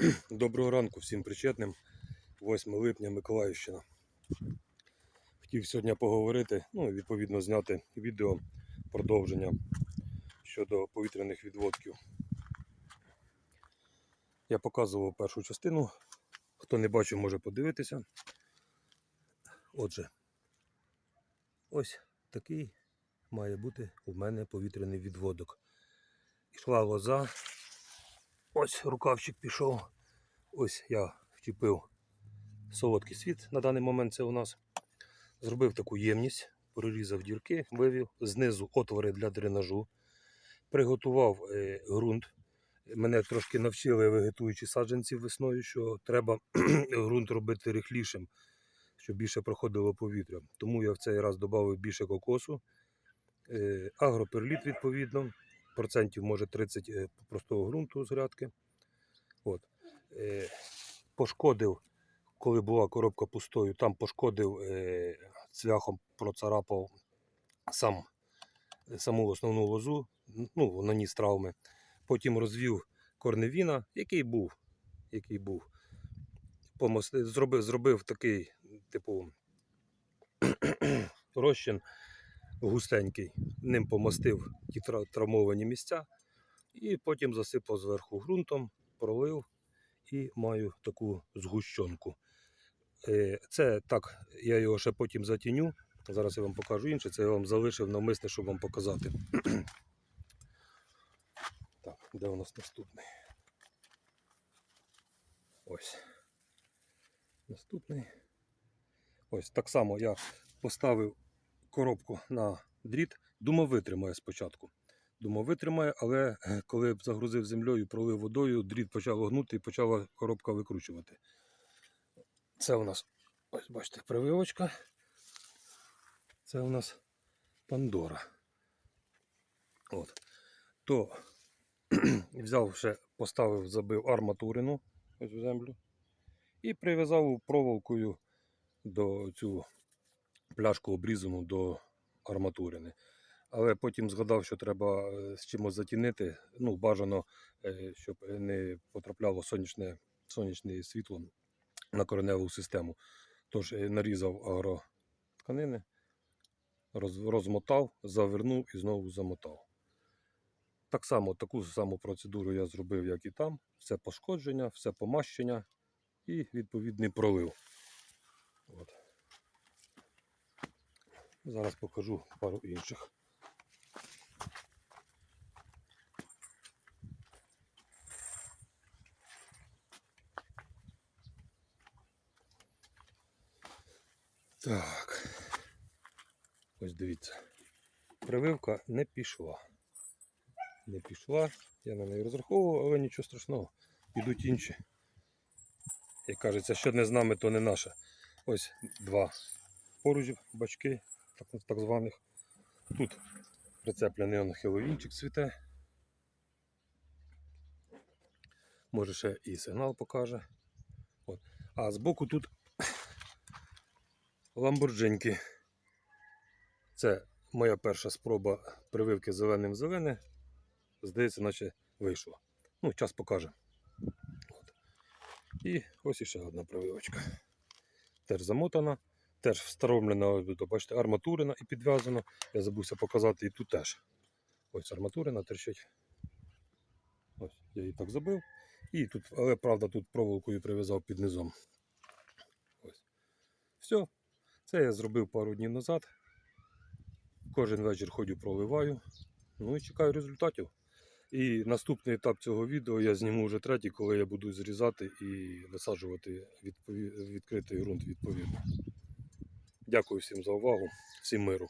Доброго ранку всім причетним. 8 липня Миколаївщина. Хотів сьогодні поговорити, ну і відповідно зняти відео продовження щодо повітряних відводків. Я показував першу частину. Хто не бачив, може подивитися. Отже, ось такий має бути у мене повітряний відводок. Ішла лоза. Ось рукавчик пішов. Ось я вчепив солодкий світ на даний момент це у нас. Зробив таку ємність, прорізав дірки, вивів, знизу отвори для дренажу. Приготував е, ґрунт. Мене трошки навчили вегетуючі саджанці весною, що треба ґрунт робити рихлішим, щоб більше проходило повітря. Тому я в цей раз додав більше кокосу, е, агроперліт відповідно, процентів може 30 е, простого ґрунту з грядки. От. Е, пошкодив, коли була коробка пустою, там пошкодив е, цвяхом, процарапав сам, саму основну лозу, ну, наніс травми. Потім розвів корневіна, який був. Який був. Помос- Зробив, зробив такий, типу, розчин густенький. Ним помастив ті травмовані місця. І потім засипав зверху ґрунтом, пролив і маю таку згущенку. Е, Це так, я його ще потім затіню. Зараз я вам покажу інше. Це я вам залишив навмисне, щоб вам показати. Так, де у нас наступний? Ось. Наступний. Ось так само я поставив коробку на дріт. Думав, витримає спочатку. Думав, витримає, але е, коли загрузив землею, пролив водою, дріт почав гнути і почала коробка викручувати. Це у нас, ось бачите, прививочка. Це у нас Пандора. От. То взяв ще, поставив, забив арматурину ось в землю і прив'язав проволокою до цю пляшку обрізану до арматурини. Але потім згадав, що треба е, з чимось затінити. Ну, бажано, е, щоб не потрапляло сонячне, сонячне світло на кореневу систему. Тож е, нарізав агротканини, роз, розмотав, завернув і знову замотав. Так само таку саму процедуру я зробив, як і там. Все пошкодження, все помащення і відповідний пролив. От. Зараз покажу пару інших. Так. Ось дивіться. Прививка не пішла. Не пішла. Я на неї розраховував, але нічого страшного. Підуть інші. Як кажеться, що не з нами, то не наше. Ось два поруч бачки, так, так званих. Тут прицеплений он хеловінчик цвіте. Може ще і сигнал покаже. От. А збоку тут ламборджиньки. Це моя перша спроба прививки зеленим зелене. Здається, наче вийшло. Ну, час покаже. От. І ось іще одна прививочка. Теж замотана, теж встановлена, бачите, арматурина і підв'язана. Я забувся показати і тут теж. Ось арматурина терчить. Ось, я її так забив. І тут, але правда, тут проволокою прив'язав під низом. Ось. Все. Це я зробив пару днів назад. Кожен вечір ходю, проливаю. Ну і чекаю результатів. І наступний етап цього відео я зніму вже третій, коли я буду зрізати і висаджувати відпові... відкритий ґрунт відповідно. Дякую всім за увагу, всім миру.